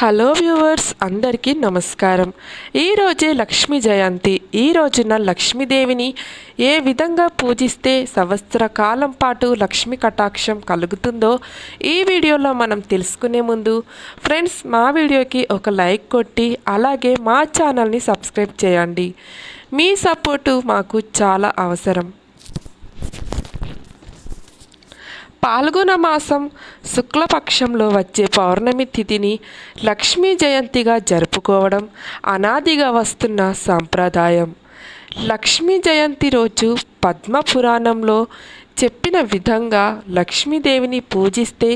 Hello viewers అందరికీ నమస్కారం. ఈరోజే లక్ష్మీ జయంతి. ఈ రోజున లక్ష్మీదేవిని ఏ విధంగా పూజిస్తే సంవత్సర కాలం పాటు లక్ష్మీ కటాక్షం కలుగుతుందో ఈ వీడియోలో మనం తెలుసుకునే ముందు ఫ్రెండ్స్ మా వీడియోకి ఒక లైక్ కొట్టి అలాగే మా ఛానల్ని సబ్స్క్రైబ్ చేయండి. మీ సపోర్టు మాకు చాలా అవసరం. పాల్గొన మాసం శుక్లపక్షంలో వచ్చే పౌర్ణమి తిథిని లక్ష్మీ జయంతిగా జరుపుకోవడం అనాదిగా వస్తున్న సాంప్రదాయం. లక్ష్మీ జయంతి రోజు పద్మ పురాణంలో చెప్పిన విధంగా లక్ష్మీదేవిని పూజిస్తే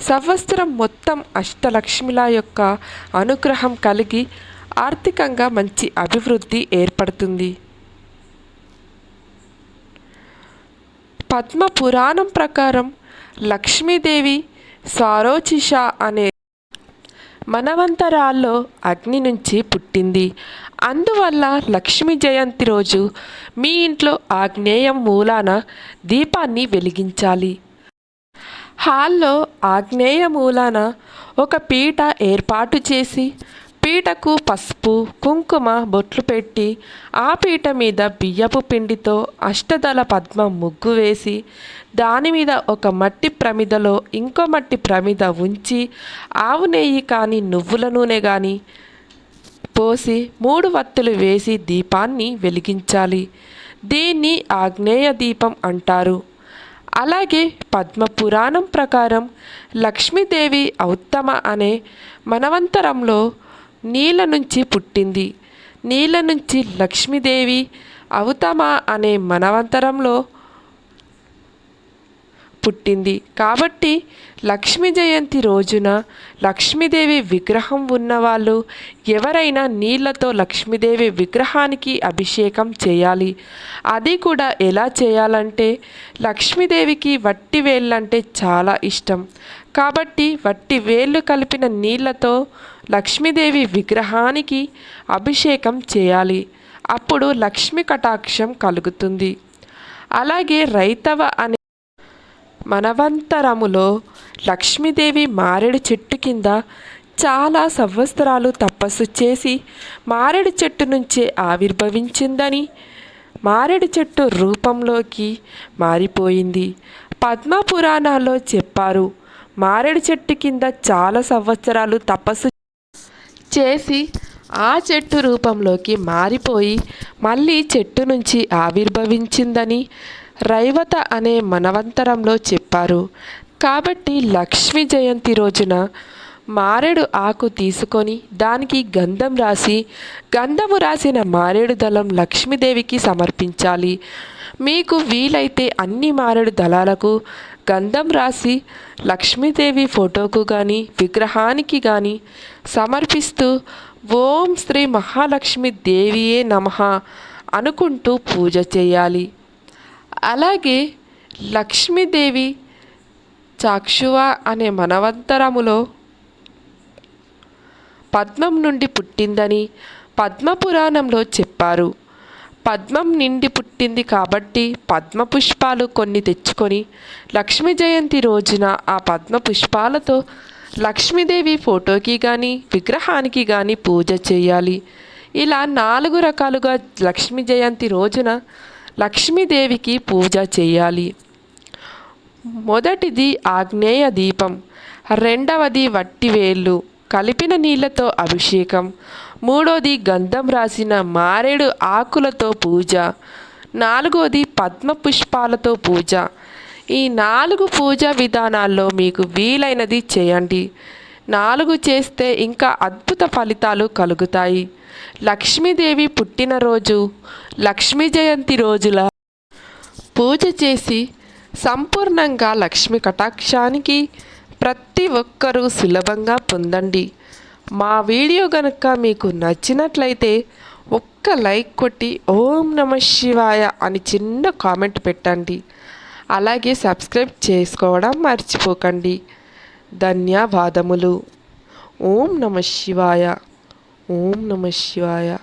సంవత్సరం మొత్తం అష్టలక్ష్మిల యొక్క అనుగ్రహం కలిగి ఆర్థికంగా మంచి అభివృద్ధి ఏర్పడుతుంది. పద్మ పురాణం ప్రకారం లక్ష్మీదేవి సారోచిష అనే మనవంతరాల్లో అగ్ని నుంచి పుట్టింది. అందువల్ల లక్ష్మీ జయంతి రోజు మీ ఇంట్లో ఆగ్నేయం మూలాన దీపాన్ని వెలిగించాలి. హాల్లో ఆగ్నేయ మూలాన ఒక పీట ఏర్పాటు చేసి పీటకు పసుపు కుంకుమ బొట్లు పెట్టి ఆ పీట మీద బియ్యపు పిండితో అష్టదళ పద్మ ముగ్గు వేసి దాని మీద ఒక మట్టి ప్రమిదలో ఇంకో మట్టి ప్రమిద ఉంచి ఆవు నెయ్యి కానీ నువ్వుల నూనె కానీ పోసి మూడు వత్తులు వేసి దీపాన్ని వెలిగించాలి. దీన్ని ఆగ్నేయ దీపం అంటారు. అలాగే పద్మ పురాణం ప్రకారం లక్ష్మీదేవి ఔత్తమ అనే మనవంతరంలో నీళ్ళ నుంచి పుట్టింది. నీళ్ళ నుంచి లక్ష్మీదేవి అవుతామా అనే మనవంతరంలో పుట్టింది. కాబట్టి లక్ష్మీ జయంతి రోజున లక్ష్మీదేవి విగ్రహం ఉన్నవాళ్ళు ఎవరైనా నీళ్ళతో లక్ష్మీదేవి విగ్రహానికి అభిషేకం చేయాలి. అది కూడా ఎలా చేయాలంటే లక్ష్మీదేవికి వట్టి వేళ్ళంటే చాలా ఇష్టం. కాబట్టి వట్టి వేళ్ళు కలిపిన నీళ్ళతో లక్ష్మీదేవి విగ్రహానికి అభిషేకం చేయాలి. అప్పుడు లక్ష్మీ కటాక్షం కలుగుతుంది. అలాగే రైతవ అనే మనవంతరములో లక్ష్మీదేవి మారేడు చెట్టు కింద చాలా సంవత్సరాలు తపస్సు చేసి మారేడు చెట్టు నుంచే ఆవిర్భవించిందని. మారేడు చెట్టు రూపంలోకి మారిపోయింది. పద్మ పురాణాల్లో చెప్పారు మారేడు చెట్టు కింద చాలా సంవత్సరాలు తపస్సు చేసి ఆ చెట్టు రూపంలోకి మారిపోయి మళ్ళీ చెట్టు నుంచి ఆవిర్భవించిందని రైవత అనే మనవంతరంలో చెప్పారు. కాబట్టి లక్ష్మీ జయంతి రోజున మారేడు ఆకు తీసుకొని దానికి గంధం రాసి గంధము రాసిన మారేడు దళం లక్ష్మీదేవికి సమర్పించాలి. మీకు వీలైతే అన్ని మారేడు దళాలకు గంధం రాసి లక్ష్మీదేవి ఫోటోకు కానీ విగ్రహానికి కానీ సమర్పిస్తూ ఓం శ్రీ మహాలక్ష్మి దేవియే నమ అనుకుంటూ పూజ చేయాలి. అలాగే లక్ష్మీదేవి చాక్షువ అనే మనవంతరములో పద్మం నుండి పుట్టిందని పద్మపురాణంలో చెప్పారు. పద్మం నిండి పుట్టింది కాబట్టి పద్మ పుష్పాలు కొన్ని తెచ్చుకొని లక్ష్మీ జయంతి రోజున ఆ పద్మ పుష్పాలతో లక్ష్మీదేవి ఫోటోకి కానీ విగ్రహానికి కానీ పూజ చేయాలి. ఇలా నాలుగు రకాలుగా లక్ష్మీ జయంతి రోజున లక్ష్మీదేవికి పూజ చేయాలి. మొదటిది ఆగ్నేయ దీపం రెండవది వట్టివేళ్ళు కలిపిన నీళ్ళతో అభిషేకం మూడోది గంధం రాసిన మారేడు ఆకులతో పూజ నాలుగోది పద్మ పుష్పాలతో పూజ. ఈ నాలుగు పూజా విధానాల్లో మీకు వీలైనది చేయండి. నాలుగు చేస్తే ఇంకా అద్భుత ఫలితాలు కలుగుతాయి. లక్ష్మీదేవి పుట్టినరోజు లక్ష్మీ జయంతి రోజుల పూజ చేసి సంపూర్ణంగా లక్ష్మి కటాక్షానికి ప్రతి ఒక్కరూ సులభంగా పొందండి. మా వీడియో గనుక మీకు నచ్చినట్లయితే ఒక్క లైక్ కొట్టి ఓం నమ శివాయ అని చిన్న కామెంట్ పెట్టండి. అలాగే సబ్స్క్రైబ్ చేసుకోవడం మర్చిపోకండి. ధన్యవాదములు. ఓం నమ శివాయ. ఓం నమ శివాయ.